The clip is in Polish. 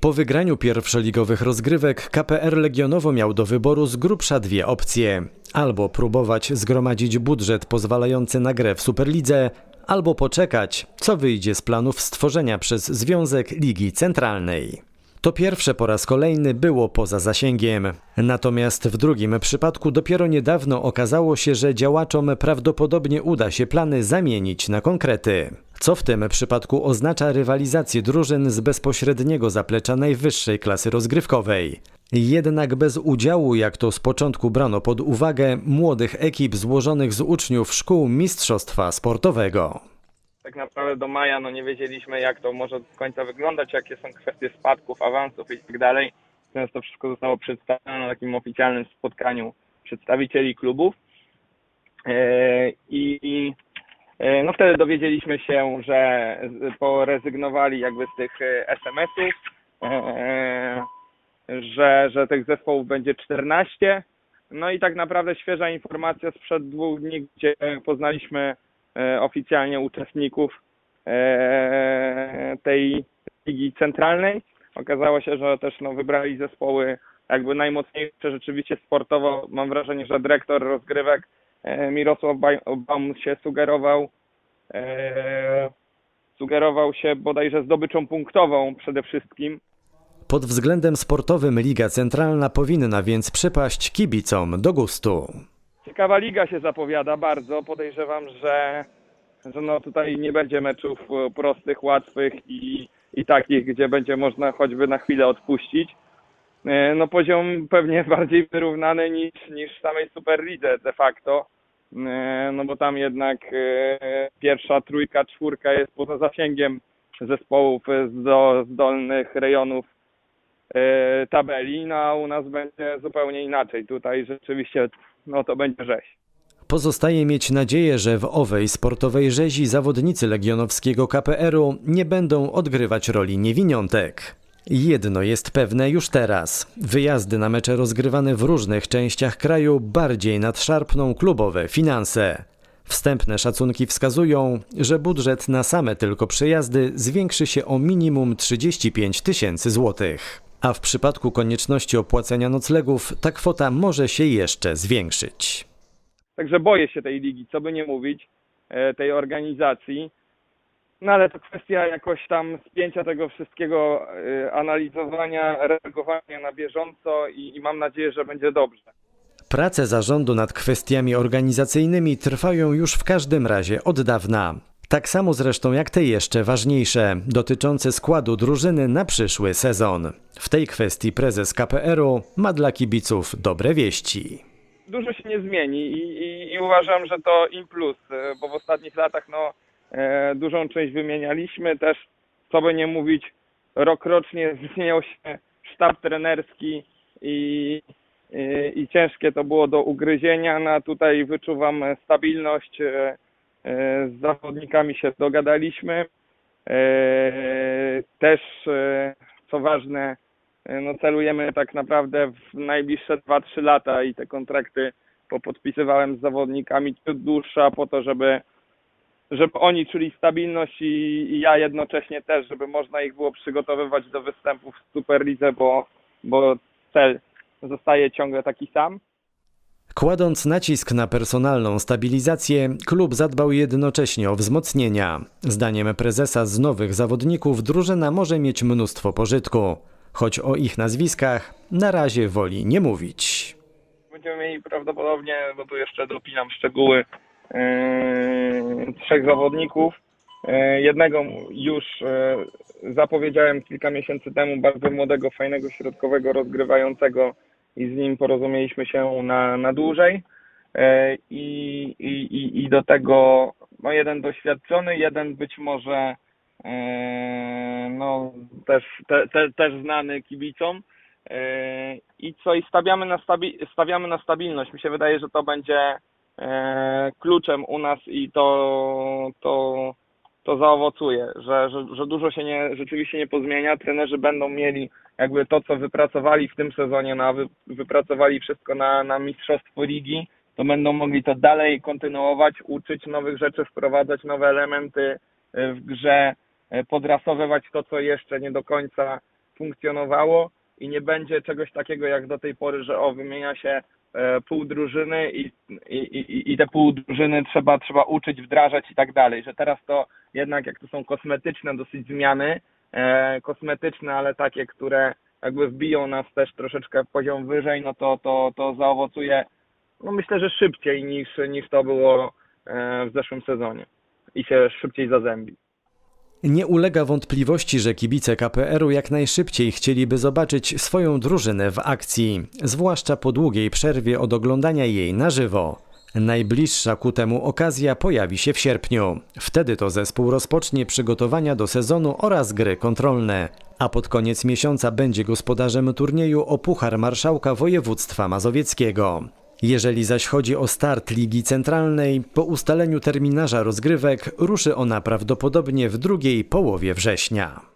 Po wygraniu pierwszoligowych rozgrywek KPR Legionowo miał do wyboru z grubsza dwie opcje. Albo próbować zgromadzić budżet pozwalający na grę w Superlidze, albo poczekać, co wyjdzie z planów stworzenia przez Związek Ligi Centralnej. To pierwsze po raz kolejny było poza zasięgiem. Natomiast w drugim przypadku dopiero niedawno okazało się, że działaczom prawdopodobnie uda się plany zamienić na konkrety. Co w tym przypadku oznacza rywalizację drużyn z bezpośredniego zaplecza najwyższej klasy rozgrywkowej. Jednak bez udziału, jak to z początku brano pod uwagę, młodych ekip złożonych z uczniów szkół mistrzostwa sportowego. Tak naprawdę do maja no nie wiedzieliśmy jak to może do końca wyglądać, jakie są kwestie spadków, awansów i tak dalej. Natomiast to wszystko zostało przedstawione na takim oficjalnym spotkaniu przedstawicieli klubów. E, I e, no wtedy dowiedzieliśmy się, że porezygnowali jakby z tych e, SMS-ów, że, że tych zespołów będzie 14. No i tak naprawdę świeża informacja sprzed dwóch dni, gdzie poznaliśmy oficjalnie uczestników e, tej ligi centralnej. Okazało się, że też no, wybrali zespoły jakby najmocniejsze rzeczywiście sportowo. Mam wrażenie, że dyrektor rozgrywek e, Mirosław Baum się sugerował e, sugerował się bodajże zdobyczą punktową przede wszystkim. Pod względem sportowym Liga Centralna powinna więc przypaść kibicom do gustu. Ciekawa liga się zapowiada bardzo. Podejrzewam, że, że no tutaj nie będzie meczów e, prostych, łatwych i, i takich, gdzie będzie można choćby na chwilę odpuścić. E, No poziom pewnie bardziej wyrównany niż, niż w samej Superlidze de facto. E, No bo tam jednak pierwsza trójka, czwórka jest poza zasięgiem zespołów z, do, z dolnych rejonów tabeli, no a u nas będzie zupełnie inaczej. Tutaj rzeczywiście no to będzie rzeź. Pozostaje mieć nadzieję, że w owej sportowej rzezi zawodnicy legionowskiego KPR-u nie będą odgrywać roli niewiniątek. Jedno jest pewne już teraz. Wyjazdy na mecze rozgrywane w różnych częściach kraju bardziej nadszarpną klubowe finanse. Wstępne szacunki wskazują, że budżet na same tylko przejazdy zwiększy się o minimum 35 tysięcy złotych. A w przypadku konieczności opłacenia noclegów ta kwota może się jeszcze zwiększyć. Także boję się tej ligi, co by nie mówić, e, tej organizacji. No ale to kwestia jakoś tam spięcia tego wszystkiego, e, analizowania, reagowania na bieżąco i, i mam nadzieję, że będzie dobrze. Prace zarządu nad kwestiami organizacyjnymi trwają już w każdym razie od dawna. Tak samo zresztą jak te jeszcze ważniejsze, dotyczące składu drużyny na przyszły sezon. W tej kwestii prezes KPR-u ma dla kibiców dobre wieści. Dużo się nie zmieni i, i, i uważam, że to im plus, e, bo w ostatnich latach no, e, dużą część wymienialiśmy. Też, co by nie mówić, rok rocznie zmieniał się sztab trenerski i, i, i ciężkie to było do ugryzienia. No, tutaj wyczuwam stabilność. e, Z zawodnikami się dogadaliśmy. E, Też, e, co ważne, e, no celujemy tak naprawdę w najbliższe 2-3 lata i te kontrakty popodpisywałem z zawodnikami ciut dłuższa po to, żeby, żeby oni czuli stabilność i, i ja jednocześnie też, żeby można ich było przygotowywać do występów w Superlidze, bo, bo cel zostaje ciągle taki sam. Kładąc nacisk na personalną stabilizację, klub zadbał jednocześnie o wzmocnienia. Zdaniem prezesa z nowych zawodników drużyna może mieć mnóstwo pożytku, choć o ich nazwiskach na razie woli nie mówić. Będziemy mieli prawdopodobnie, bo tu jeszcze dopinam szczegóły, yy, trzech zawodników. Yy, jednego już yy, zapowiedziałem kilka miesięcy temu, bardzo młodego, fajnego, środkowego, rozgrywającego i z nim porozumieliśmy się na, na dłużej. Yy, I, i, i, do tego no jeden doświadczony, jeden być może yy, no, też, te, te, też znany kibicom. Yy, I co, i stawiamy na, stabi- stawiamy na stabilność. Mi się wydaje, że to będzie e, kluczem u nas i to, to, to zaowocuje, że, że, że dużo się nie, rzeczywiście nie pozmienia. Trenerzy będą mieli jakby to, co wypracowali w tym sezonie, na, wy, wypracowali wszystko na, na mistrzostwo ligi, to będą mogli to dalej kontynuować, uczyć nowych rzeczy, wprowadzać nowe elementy e, w grze, e, podrasowywać to, co jeszcze nie do końca funkcjonowało i nie będzie czegoś takiego jak do tej pory, że o, wymienia się pół drużyny i, i, i, i te pół drużyny trzeba, trzeba uczyć, wdrażać i tak dalej, że teraz to jednak jak to są kosmetyczne dosyć zmiany, e, kosmetyczne, ale takie, które jakby wbiją nas też troszeczkę w poziom wyżej, no to, to, to zaowocuje, no myślę, że szybciej niż, niż to było e, w zeszłym sezonie i się szybciej zazębi. Nie ulega wątpliwości, że kibice KPR-u jak najszybciej chcieliby zobaczyć swoją drużynę w akcji, zwłaszcza po długiej przerwie od oglądania jej na żywo. Najbliższa ku temu okazja pojawi się w sierpniu. Wtedy to zespół rozpocznie przygotowania do sezonu oraz gry kontrolne. A pod koniec miesiąca będzie gospodarzem turnieju o Puchar Marszałka Województwa Mazowieckiego. Jeżeli zaś chodzi o start Ligi Centralnej, po ustaleniu terminarza rozgrywek ruszy ona prawdopodobnie w drugiej połowie września.